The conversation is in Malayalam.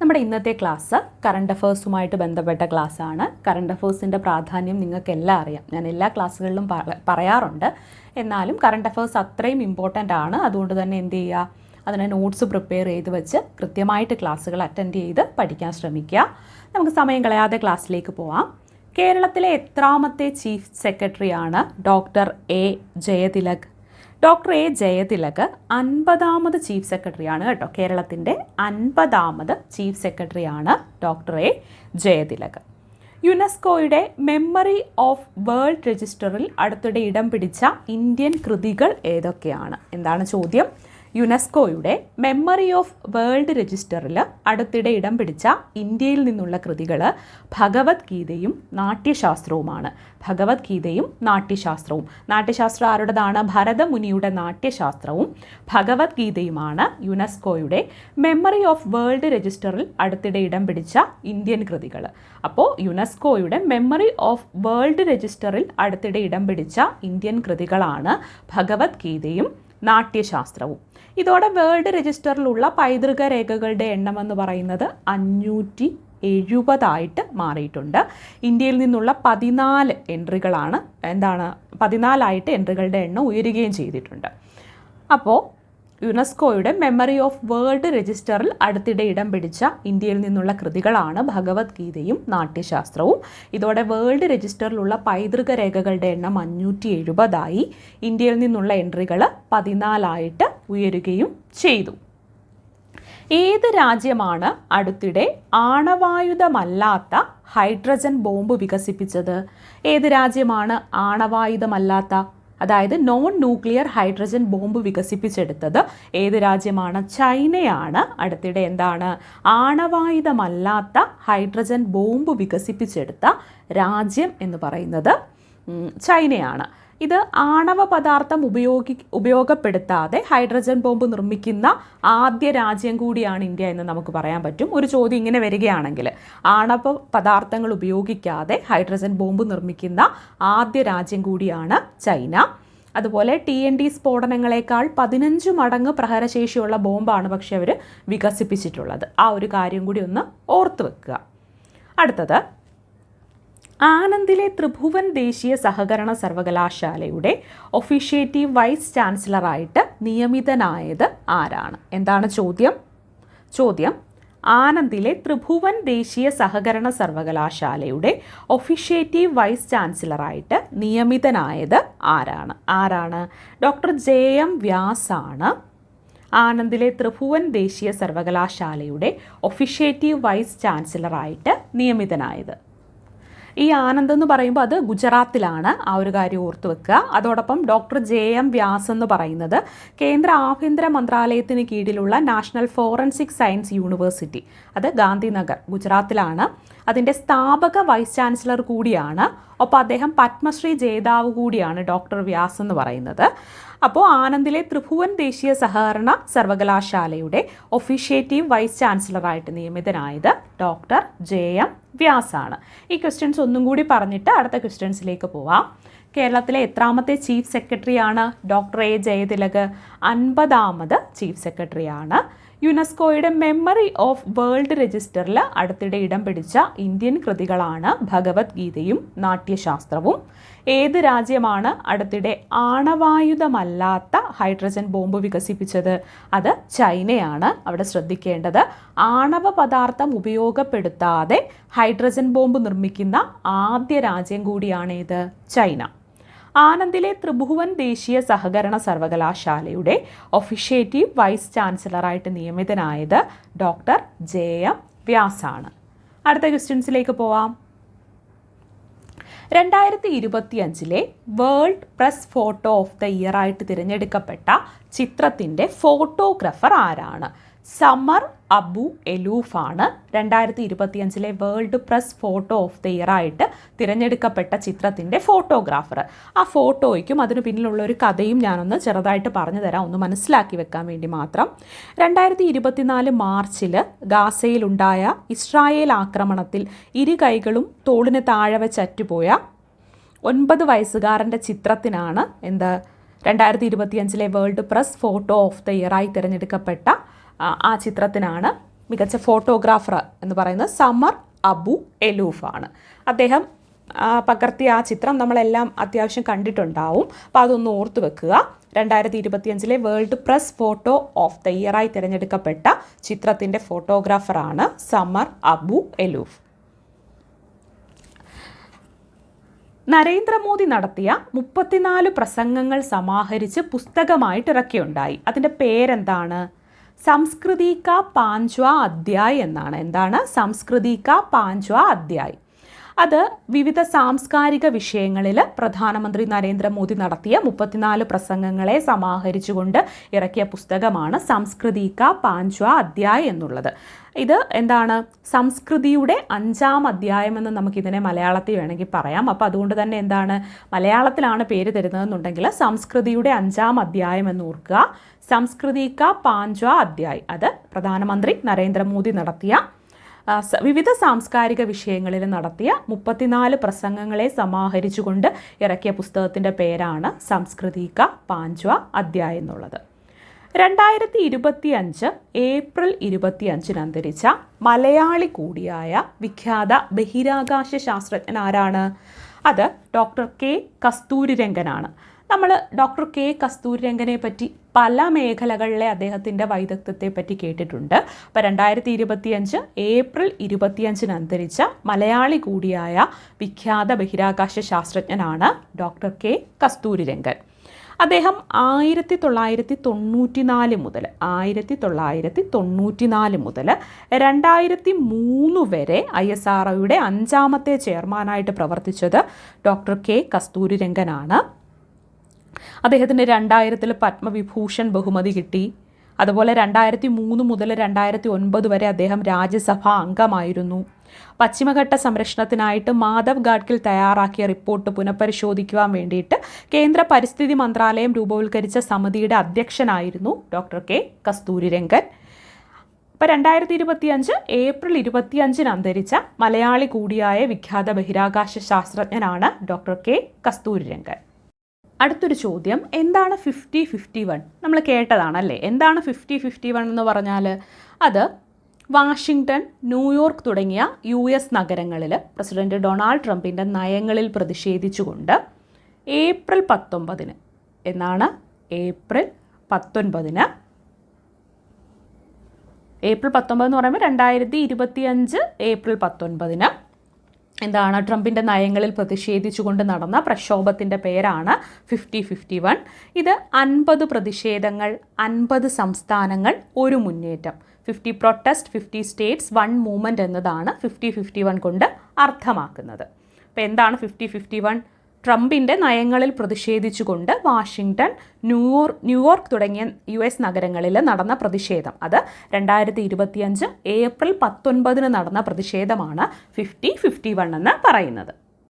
നമ്മുടെ ഇന്നത്തെ ക്ലാസ് കറണ്ട് അഫേഴ്സുമായിട്ട് ബന്ധപ്പെട്ട ക്ലാസ്സാണ് കറണ്ട് അഫേഴ്സിന്റെ പ്രാധാന്യം നിങ്ങൾക്ക് എല്ലാം അറിയാം. ഞാൻ എല്ലാ ക്ലാസ്സുകളിലും പറയാറുണ്ട്. എന്നാലും കറണ്ട് അഫേഴ്സ് അത്രയും ഇമ്പോർട്ടന്റ് ആണ്. അതുകൊണ്ട് തന്നെ എന്ത് ചെയ്യുക? അതിന് നോട്ട്സ് പ്രിപ്പയർ ചെയ്ത് വെച്ച് കൃത്യമായിട്ട് ക്ലാസ്സുകൾ അറ്റൻഡ് ചെയ്ത് പഠിക്കാൻ ശ്രമിക്കുക. നമുക്ക് സമയം കളയാതെ ക്ലാസ്സിലേക്ക് പോവാം. കേരളത്തിലെ എത്രാമത്തെ ചീഫ് സെക്രട്ടറിയാണ് doctor A Jayathilak. Doctor A Jayathilak അൻപതാമത് chief സെക്രട്ടറിയാണ് കേട്ടോ. കേരളത്തിന്റെ അൻപതാമത് ചീഫ് സെക്രട്ടറിയാണ് ഡോക്ടർ എ ജയതിലക്. യുനെസ്കോയുടെ മെമ്മറി ഓഫ് വേൾഡ് രജിസ്റ്ററിൽ അടുത്തിടെ ഇടം പിടിച്ച ഇന്ത്യൻ കൃതികൾ ഏതൊക്കെയാണ്? എന്താണ് ചോദ്യം? യുനെസ്കോയുടെ മെമ്മറി ഓഫ് വേൾഡ് രജിസ്റ്ററിൽ അടുത്തിടെ ഇടം പിടിച്ച ഇന്ത്യയിൽ നിന്നുള്ള കൃതികൾ ഭഗവത്ഗീതയും നാട്യശാസ്ത്രവുമാണ്. ഭഗവത്ഗീതയും നാട്യശാസ്ത്രവും. നാട്യശാസ്ത്രം ആരുടേതാണ്? ഭരതമുനിയുടെ നാട്യശാസ്ത്രവും ഭഗവത്ഗീതയുമാണ് യുനെസ്കോയുടെ മെമ്മറി ഓഫ് വേൾഡ് രജിസ്റ്ററിൽ അടുത്തിടെ ഇടം പിടിച്ച ഇന്ത്യൻ കൃതികൾ അപ്പോൾ യുനെസ്കോയുടെ മെമ്മറി ഓഫ് വേൾഡ് രജിസ്റ്ററിൽ അടുത്തിടെ ഇടം പിടിച്ച ഇന്ത്യൻ കൃതികളാണ് ഭഗവത്ഗീതയും നാട്യശാസ്ത്രവും. ഇതോടെ വേൾഡ് രജിസ്റ്ററിലുള്ള പൈതൃക രേഖകളുടെ എണ്ണം എന്ന് പറയുന്നത് അഞ്ഞൂറ്റി എഴുപതായിട്ട് മാറിയിട്ടുണ്ട്. ഇന്ത്യയിൽ നിന്നുള്ള പതിനാല് എൻട്രികളാണ് എന്താണ് പതിനാലായിട്ട് എൻട്രികളുടെ എണ്ണം ഉയരുകയും ചെയ്തിട്ടുണ്ട്. അപ്പോൾ യുനെസ്കോയുടെ മെമ്മറി ഓഫ് വേൾഡ് രജിസ്റ്ററിൽ അടുത്തിടെ ഇടം പിടിച്ച ഇന്ത്യയിൽ നിന്നുള്ള കൃതികളാണ് ഭഗവത്ഗീതയും നാട്യശാസ്ത്രവും. ഇതോടെ വേൾഡ് രജിസ്റ്ററിലുള്ള പൈതൃക രേഖകളുടെ എണ്ണം അഞ്ഞൂറ്റി എഴുപതായി ഇന്ത്യയിൽ നിന്നുള്ള എൻട്രികൾ പതിനാലായിട്ട് ഉയരുകയും ചെയ്തു. ഏത് രാജ്യമാണ് അടുത്തിടെ ആണവായുധമല്ലാത്ത ഹൈഡ്രജൻ ബോംബ് വികസിപ്പിച്ചത്? ഏത് രാജ്യമാണ് ആണവായുധമല്ലാത്ത അതായത് നോൺ ന്യൂക്ലിയർ ഹൈഡ്രജൻ ബോംബ് വികസിപ്പിച്ചെടുത്തത് ഏത് രാജ്യമാണ്? ചൈനയാണ്. അടുത്തിടെ എന്താണ്? ആണവായുധമല്ലാത്ത ഹൈഡ്രജൻ ബോംബ് വികസിപ്പിച്ചെടുത്ത രാജ്യം എന്ന് പറയുന്നത് ചൈനയാണ്. ഇത് ആണവ പദാർത്ഥം ഉപയോഗി ഉപയോഗപ്പെടുത്താതെ ഹൈഡ്രജൻ ബോംബ് നിർമ്മിക്കുന്ന ആദ്യ രാജ്യം കൂടിയാണ് ഇന്ത്യ എന്ന് നമുക്ക് പറയാൻ പറ്റും. ഒരു ചോദ്യം ഇങ്ങനെ വരികയാണെങ്കിൽ ആണവ പദാർത്ഥങ്ങൾ ഉപയോഗിക്കാതെ ഹൈഡ്രജൻ ബോംബ് നിർമ്മിക്കുന്ന ആദ്യ രാജ്യം കൂടിയാണ് ചൈന. അതുപോലെ ടി എൻ ഡി സ്ഫോടനങ്ങളെക്കാൾ പതിനഞ്ച് മടങ്ങ് പ്രഹരശേഷിയുള്ള ബോംബാണ് പക്ഷെ അവർ വികസിപ്പിച്ചിട്ടുള്ളത്. ആ ഒരു കാര്യം കൂടി ഒന്ന് ഓർത്ത് വെക്കുക. അടുത്തത് ആനന്ദിലെ ത്രിഭുവൻ ദേശീയ സഹകരണ സർവകലാശാലയുടെ ഒഫീഷ്യേറ്റീവ് വൈസ് ചാൻസലറായിട്ട് നിയമിതനായത് ആരാണ്? എന്താണ് ചോദ്യം? ചോദ്യം ആനന്ദിലെ ത്രിഭുവൻ ദേശീയ സഹകരണ സർവകലാശാലയുടെ ഒഫീഷ്യേറ്റീവ് വൈസ് ചാൻസലറായിട്ട് നിയമിതനായത് ആരാണ്? ആരാണ്? ഡോക്ടർ ജെ എം വ്യാസാണ് ആനന്ദിലെ ത്രിഭുവൻ ദേശീയ സർവകലാശാലയുടെ ഒഫീഷ്യേറ്റീവ് വൈസ് ചാൻസലറായിട്ട് നിയമിതനായത്. ഈ ആനന്ദ് എന്ന് പറയുമ്പോൾ അത് ഗുജറാത്തിലാണ്. ആ ഒരു കാര്യം ഓർത്ത് വെക്കുക. അതോടൊപ്പം ഡോക്ടർ ജെ എം വ്യാസ് എന്ന് പറയുന്നത് കേന്ദ്ര ആഭ്യന്തര മന്ത്രാലയത്തിന് കീഴിലുള്ള നാഷണൽ ഫോറൻസിക് സയൻസ് യൂണിവേഴ്സിറ്റി. അത് ഗാന്ധിനഗർ ഗുജറാത്തിലാണ്. അതിന്റെ സ്ഥാപക വൈസ് ചാൻസലർ കൂടിയാണ്. ഒപ്പം അദ്ദേഹം പത്മശ്രീ ജേതാവ് കൂടിയാണ് ഡോക്ടർ വ്യാസ് എന്ന് പറയുന്നത്. അപ്പോൾ ആനന്ദിലെ ത്രിഭുവൻ ദേശീയ സഹകരണ സർവകലാശാലയുടെ ഒഫീഷ്യേറ്റീവ് വൈസ് ചാൻസലറായിട്ട് നിയമിതനായത് ഡോക്ടർ ജെ എം വ്യാസാണ്. ഈ ക്വസ്റ്റ്യൻസ് ഒന്നും കൂടി പറഞ്ഞിട്ട് അടുത്ത ക്വസ്റ്റ്യൻസിലേക്ക് പോവാം. കേരളത്തിലെ എത്രാമത്തെ ചീഫ് സെക്രട്ടറിയാണ് ഡോക്ടർ എ ജയതിലക്? അൻപതാമത് ചീഫ് സെക്രട്ടറിയാണ്. യുനെസ്കോയുടെ മെമ്മറി ഓഫ് വേൾഡ് രജിസ്റ്ററിൽ അടുത്തിടെ ഇടം പിടിച്ച ഇന്ത്യൻ കൃതികളാണ് ഭഗവത്ഗീതയും നാട്യശാസ്ത്രവും. ഏത് രാജ്യമാണ് അടുത്തിടെ ആണവായുധമല്ലാത്ത ഹൈഡ്രജൻ ബോംബ് വികസിപ്പിച്ചത്? അത് ചൈനയാണ്. അവിടെ ശ്രദ്ധിക്കേണ്ടത് ആണവ പദാർത്ഥം ഉപയോഗപ്പെടുത്താതെ ഹൈഡ്രജൻ ബോംബ് നിർമ്മിക്കുന്ന ആദ്യ രാജ്യം കൂടിയാണേത് ചൈന. ആനന്ദിലെ ത്രിഭുവൻ ദേശീയ സഹകരണ സർവകലാശാലയുടെ ഒഫിഷ്യേറ്റീവ് വൈസ് ചാൻസലറായിട്ട് നിയമിതനായത് ഡോക്ടർ ജെ എം വ്യാസാണ്. അടുത്ത ക്വസ്റ്റ്യൻസിലേക്ക് പോവാം. രണ്ടായിരത്തി ഇരുപത്തിയഞ്ചിലെ world press photo of the year ആയിട്ട് തിരഞ്ഞെടുക്കപ്പെട്ട ചിത്രത്തിന്റെ ഫോട്ടോഗ്രാഫർ ആരാണ്? സമർ അബു എലൂഫാണ് രണ്ടായിരത്തി ഇരുപത്തിയഞ്ചിലെ world press photo of the year ആയിട്ട് തിരഞ്ഞെടുക്കപ്പെട്ട ചിത്രത്തിന്റെ ഫോട്ടോഗ്രാഫർ. ആ ഫോട്ടോയ്ക്കും അതിനു പിന്നിലുള്ള ഒരു കഥയും ഞാനൊന്ന് ചെറുതായിട്ട് പറഞ്ഞു തരാം ഒന്ന് മനസ്സിലാക്കി വെക്കാൻ വേണ്ടി മാത്രം. രണ്ടായിരത്തി ഇരുപത്തിനാല് മാർച്ചിൽ ഗാസയിലുണ്ടായ ഇസ്രായേൽ ആക്രമണത്തിൽ ഇരു കൈകളും തോളിന് താഴെ വെച്ച് അറ്റുപോയ ഒൻപത് വയസ്സുകാരന്റെ ചിത്രത്തിനാണ് എന്ത് രണ്ടായിരത്തി ഇരുപത്തിയഞ്ചിലെ world press photo of the ഇയറായി തിരഞ്ഞെടുക്കപ്പെട്ട ആ, ചിത്രത്തിനാണ് മികച്ച ഫോട്ടോഗ്രാഫർ എന്ന് പറയുന്നത് സമർ അബു എലൂഫ് ആണ്. അദ്ദേഹം പകർത്തിയ ആ ചിത്രം നമ്മളെല്ലാം അത്യാവശ്യം കണ്ടിട്ടുണ്ടാവും. അപ്പോൾ അതൊന്ന് ഓർത്ത് വെക്കുക. രണ്ടായിരത്തി ഇരുപത്തിയഞ്ചിലെ world press photo of the ഇയറായി തിരഞ്ഞെടുക്കപ്പെട്ട ചിത്രത്തിന്റെ ഫോട്ടോഗ്രാഫറാണ് സമർ അബു എലൂഫ്. നരേന്ദ്രമോദി നടത്തിയ മുപ്പത്തിനാല് പ്രസംഗങ്ങൾ സമാഹരിച്ച് പുസ്തകമായിട്ട് ഇറക്കിയുണ്ടായി. അതിന്റെ പേരെന്താണ്? സംസ്കൃതി കാ പാഞ്ച്വ അധ്യായ് എന്നാണ്. എന്താണ്? സംസ്കൃതി കാ പാഞ്ച്വ അധ്യായ്. അത് വിവിധ സാംസ്കാരിക വിഷയങ്ങളിൽ പ്രധാനമന്ത്രി നരേന്ദ്രമോദി നടത്തിയ മുപ്പത്തിനാല് പ്രസംഗങ്ങളെ സമാഹരിച്ചുകൊണ്ട് ഇറക്കിയ പുസ്തകമാണ് സംസ്കൃതിക പാഞ്ച്വ അധ്യായ എന്നുള്ളത്. ഇത് എന്താണ്? സംസ്കൃതിയുടെ അഞ്ചാം അധ്യായം എന്ന് നമുക്കിതിനെ മലയാളത്തിൽ വേണമെങ്കിൽ പറയാം. അപ്പോൾ അതുകൊണ്ട് തന്നെ എന്താണ്? മലയാളത്തിലാണ് പേര് തരുന്നതെന്നുണ്ടെങ്കിൽ സംസ്കൃതിയുടെ അഞ്ചാം അധ്യായം എന്ന് ഓർക്കുക. സംസ്കൃതിക പാഞ്ച്വ അധ്യായ്. അത് പ്രധാനമന്ത്രി നരേന്ദ്രമോദി നടത്തിയ വിവിധ സാംസ്കാരിക വിഷയങ്ങളിൽ നടത്തിയ മുപ്പത്തിനാല് പ്രസംഗങ്ങളെ സമാഹരിച്ചുകൊണ്ട് ഇറക്കിയ പുസ്തകത്തിന്റെ പേരാണ് സംസ്കൃതിക പാഞ്ച്വ അധ്യായം എന്നുള്ളത്. രണ്ടായിരത്തി ഇരുപത്തി അഞ്ച് ഏപ്രിൽ ഇരുപത്തി അഞ്ചിന് അന്തരിച്ച മലയാളി കൂടിയായ വിഖ്യാത ബഹിരാകാശ ശാസ്ത്രജ്ഞൻ ആരാണ്? അത് ഡോക്ടർ കെ കസ്തൂരിരംഗനാണ്. നമ്മൾ ഡോക്ടർ കെ കസ്തൂരിരംഗനെ പറ്റി പല മേഖലകളിലെ അദ്ദേഹത്തിന്റെ വൈദഗ്ധ്യത്തെ പറ്റി കേട്ടിട്ടുണ്ട്. അപ്പോൾ രണ്ടായിരത്തി ഇരുപത്തിയഞ്ച് ഏപ്രിൽ ഇരുപത്തിയഞ്ചിന് അന്തരിച്ച മലയാളി കൂടിയായ വിഖ്യാത ബഹിരാകാശ ശാസ്ത്രജ്ഞനാണ് ഡോക്ടർ കെ കസ്തൂരിരംഗൻ. അദ്ദേഹം ആയിരത്തി തൊള്ളായിരത്തി തൊണ്ണൂറ്റി നാല് മുതൽ ആയിരത്തി തൊള്ളായിരത്തി തൊണ്ണൂറ്റി നാല് മുതൽ രണ്ടായിരത്തി മൂന്ന് വരെ ഐ എസ് ആർ ഒയുടെ അഞ്ചാമത്തെ ചെയർമാനായിട്ട് പ്രവർത്തിച്ചത് ഡോക്ടർ കെ കസ്തൂരിരംഗനാണ്. അദ്ദേഹത്തിന് രണ്ടായിരത്തിൽ പത്മവിഭൂഷൺ ബഹുമതി കിട്ടി. അതുപോലെ രണ്ടായിരത്തി മൂന്ന് മുതൽ രണ്ടായിരത്തി ഒൻപത് വരെ അദ്ദേഹം രാജ്യസഭാ അംഗമായിരുന്നു. പശ്ചിമഘട്ട സംരക്ഷണത്തിനായിട്ട് മാധവ് ഗാഡ്ഗിൽ തയ്യാറാക്കിയ റിപ്പോർട്ട് പുനഃപരിശോധിക്കുവാൻ വേണ്ടിയിട്ട് കേന്ദ്ര പരിസ്ഥിതി മന്ത്രാലയം രൂപവൽക്കരിച്ച സമിതിയുടെ അധ്യക്ഷനായിരുന്നു ഡോക്ടർ കെ കസ്തൂരിരംഗൻ. ഇപ്പം രണ്ടായിരത്തി ഇരുപത്തിയഞ്ച് ഏപ്രിൽ ഇരുപത്തിയഞ്ചിന് അന്തരിച്ച മലയാളി കൂടിയായ വിഖ്യാത ബഹിരാകാശ ശാസ്ത്രജ്ഞനാണ് ഡോക്ടർ കെ കസ്തൂരിരംഗൻ. അടുത്തൊരു ചോദ്യം എന്താണ് ഫിഫ്റ്റി ഫിഫ്റ്റി വൺ നമ്മൾ കേട്ടതാണല്ലേ? എന്താണ് ഫിഫ്റ്റി ഫിഫ്റ്റി വൺ എന്ന് പറഞ്ഞാൽ അത് വാഷിങ്ടൺ ന്യൂയോർക്ക് തുടങ്ങിയ യു എസ് നഗരങ്ങളിൽ പ്രസിഡന്റ് ഡൊണാൾഡ് ട്രംപിന്റെ നയങ്ങളിൽ പ്രതിഷേധിച്ചുകൊണ്ട് ഏപ്രിൽ പത്തൊമ്പതിന് എന്നാണ് ഏപ്രിൽ പത്തൊൻപതിന്. ഏപ്രിൽ പത്തൊമ്പത് എന്ന് പറയുമ്പോൾ രണ്ടായിരത്തി ഇരുപത്തിയഞ്ച് ഏപ്രിൽ പത്തൊൻപതിന് എന്താണ് ട്രംപിന്റെ നയങ്ങളിൽ പ്രതിഷേധിച്ചുകൊണ്ട് നടന്ന പ്രക്ഷോഭത്തിന്റെ പേരാണ് ഫിഫ്റ്റി ഫിഫ്റ്റി വൺ. ഇത് അൻപത് പ്രതിഷേധങ്ങൾ അൻപത് സംസ്ഥാനങ്ങൾ ഒരു മുന്നേറ്റം. Fifty protest fifty states one movement എന്നതാണ് ഫിഫ്റ്റി ഫിഫ്റ്റി വൺ കൊണ്ട് അർത്ഥമാക്കുന്നത്. അപ്പോൾ എന്താണ് ഫിഫ്റ്റി ഫിഫ്റ്റി വൺ? ട്രംപിന്റെ നയങ്ങളിൽ പ്രതിഷേധിച്ചുകൊണ്ട് Washington New York New York തുടങ്ങിയ യു എസ് നഗരങ്ങളിൽ നടന്ന പ്രതിഷേധം. അത് രണ്ടായിരത്തി ഇരുപത്തിയഞ്ച് ഏപ്രിൽ പത്തൊൻപതിന് നടന്ന പ്രതിഷേധമാണ് ഫിഫ്റ്റി ഫിഫ്റ്റി വൺ എന്ന് പറയുന്നത്.